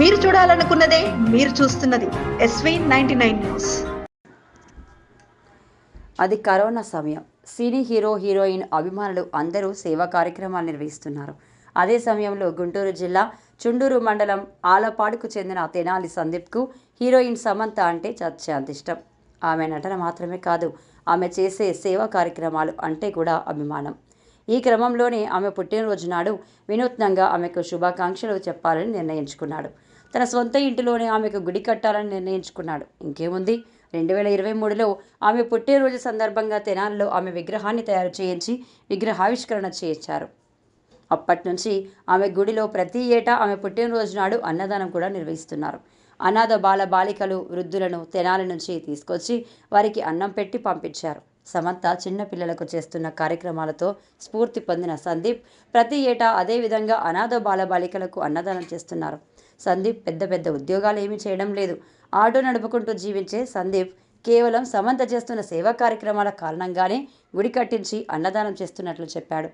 మీరు చూడాలనుకున్నదే మీరు చూస్తున్నది ఎస్వీ నైన్టీ నైన్ న్యూస్ అది కరోనా సమయం. సినీ హీరో హీరోయిన్ అభిమానులు అందరూ సేవా కార్యక్రమాలు నిర్వహిస్తున్నారు. అదే సమయంలో గుంటూరు జిల్లా చుండూరు మండలం ఆలపాడుకు చెందిన తెనాలి సందీప్కు హీరోయిన్ సమంత అంటే అత్యంత ఇష్టం ఆమె నటన మాత్రమే కాదు ఆమె చేసే సేవా కార్యక్రమాలు అంటే కూడా అభిమానం. ఈ క్రమంలోనే ఆమె పుట్టినరోజు నాడు వినూత్నంగా ఆమెకు శుభాకాంక్షలు చెప్పాలని నిర్ణయించుకున్నాడు. తన సొంత ఇంటిలోనే ఆమెకు గుడి కట్టాలని నిర్ణయించుకున్నాడు. ఇంకేముంది? రెండు వేల ఇరవై మూడులో ఆమె పుట్టినరోజు సందర్భంగా తెనాలిలో ఆమె విగ్రహాన్ని తయారు చేయించి విగ్రహావిష్కరణ చేయించారు. అప్పటి నుంచి ఆమె గుడిలో ప్రతి ఏటా ఆమె పుట్టినరోజు నాడు అన్నదానం కూడా నిర్వహిస్తున్నారు. అనాథ బాల బాలికలు వృద్ధులను తెనాలి నుంచి తీసుకొచ్చి వారికి అన్నం పెట్టి పంపించారు. సమంత చిన్నపిల్లలకు చేస్తున్న కార్యక్రమాలతో స్ఫూర్తి పొందిన సందీప్ ప్రతి ఏటా అదే విధంగా అనాథ బాలబాలికలకు అన్నదానం చేస్తున్నారు. సందీప్ పెద్ద పెద్ద ఉద్యోగాలు ఏమీ చేయడం లేదు. ఆటో నడుపుకుంటూ జీవించే సందీప్ కేవలం సమంత చేస్తున్న సేవా కార్యక్రమాల కారణంగానే గుడి కట్టించి అన్నదానం చేస్తున్నట్లు చెప్పాడు.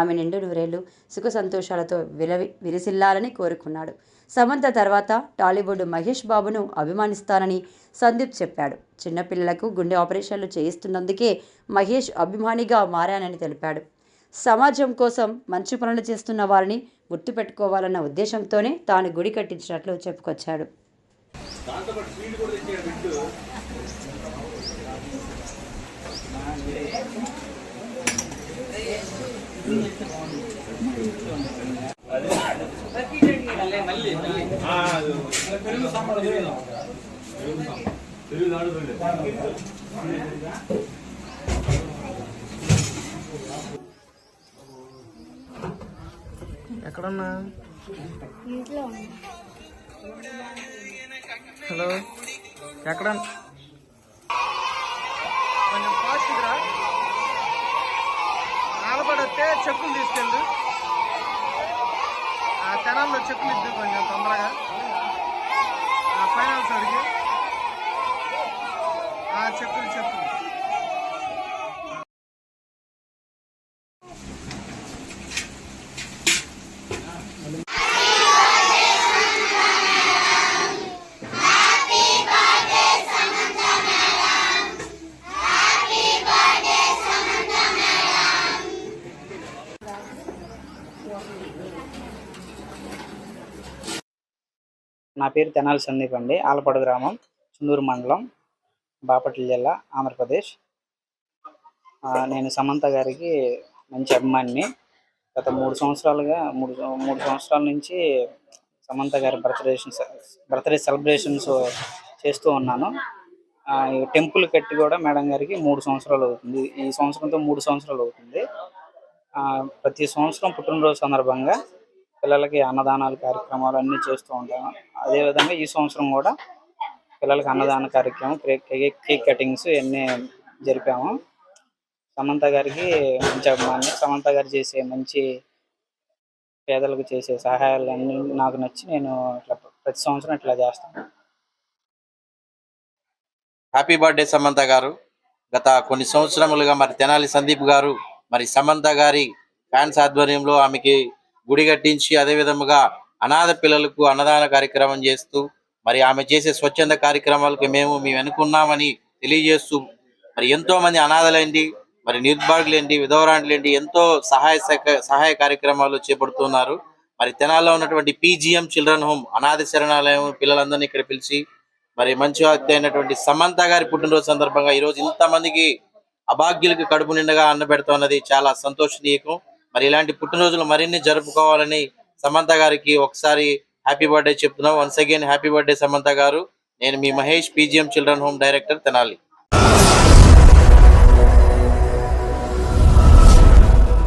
ఆమె నిండు నూరేళ్ళు సుఖ సంతోషాలతో విలవి విరిసిల్లాలని కోరుకున్నాడు. సమంత తర్వాత టాలీవుడ్ మహేష్ బాబును అభిమానిస్తానని సందీప్ చెప్పాడు. చిన్నపిల్లలకు గుండె ఆపరేషన్లు చేయిస్తున్నందుకే మహేష్ అభిమానిగా మారానని తెలిపాడు. సమాజం కోసం మంచి పనులు చేస్తున్న వారిని గుర్తుపెట్టుకోవాలన్న ఉద్దేశంతోనే తాను గుడి కట్టించినట్లు చెప్పుకొచ్చాడు. ఎక్కడున్నా? హలో? ఎక్కడ? కొంచెం ఫాస్ట్గా ఆలపడొస్తే చెప్పులు తీసుకెళ్ళు. జనాల్లో తెనాల్లో చెప్పులు ఇద్దు కొంచెం తొందరగా. నా పేరు తెనాలి సందీప్ అండి. ఆలపాడు గ్రామం చుందూరు మండలం బాపట్ల జిల్లా ఆంధ్రప్రదేశ్. నేను సమంత గారికి మంచి అభిమానిని. గత మూడు సంవత్సరాలుగా మూడు మూడు సంవత్సరాల నుంచి సమంత గారి బర్త్డే బర్త్డే సెలబ్రేషన్స్ చేస్తూ ఉన్నాను. టెంపుల్ కట్టి కూడా మేడం గారికి మూడు సంవత్సరాలు అవుతుంది. ఈ సంవత్సరంతో మూడు సంవత్సరాలు అవుతుంది. ఆ, ప్రతి సంవత్సరం పుట్టినరోజు సందర్భంగా పిల్లలకి అన్నదానాలు కార్యక్రమాలు అన్నీ చేస్తూ ఉంటాము అదేవిధంగా ఈ సంవత్సరం కూడా పిల్లలకి అన్నదాన కార్యక్రమం కేక్ కటింగ్స్ ఇవన్నీ జరిపాము. సమంత గారికి మంచి అభిమాని సమంత గారు చేసే మంచి పేదలకు చేసే సహాయాలన్నీ నాకు నచ్చి నేను ఇట్లా ప్రతి సంవత్సరం ఇట్లా చేస్తాను. హ్యాపీ బర్త్డే సమంత గారు. గత కొన్ని సంవత్సరములుగా మరి తెనాలి సందీప్ గారు మరి సమంత గారి ఫ్యాన్స్ ఆధ్వర్యంలో ఆమెకి గుడి కట్టించి అదే విధముగా అనాథ పిల్లలకు అన్నదాన కార్యక్రమం చేస్తూ మరి ఆమె చేసే స్వచ్ఛంద కార్యక్రమాలకు మేము మేము అనుకున్నామని తెలియజేస్తూ మరి ఎంతో మంది అనాథలేంటి మరి నిర్భాగులేంటి విధవరాండ్లేంటి ఎంతో సహాయ సహక- సహాయ కార్యక్రమాలు చేపడుతున్నారు. మరి తెనాల్లో ఉన్నటువంటి పీజీఎం చిల్డ్రన్ హోమ్ అనాథ శరణాలయం పిల్లలందరినీ ఇక్కడ పిలిచి మరి మంచి వ్యక్తి అయినటువంటి సమంత గారి పుట్టినరోజు సందర్భంగా ఈ రోజు ఇంతమందికి అభాగ్యులకు కడుపు నిండగా అన్న పెడుతున్నది చాలా సంతోషనీయకం. మరి ఇలాంటి పుట్టినరోజులు మరిన్ని జరుపుకోవాలని సమంత గారికి ఒకసారి హ్యాపీ బర్త్డే చెప్తున్నాం. Once again happy birthday Samantha garu. నేను మీ Mahesh PGM children home director Tenali.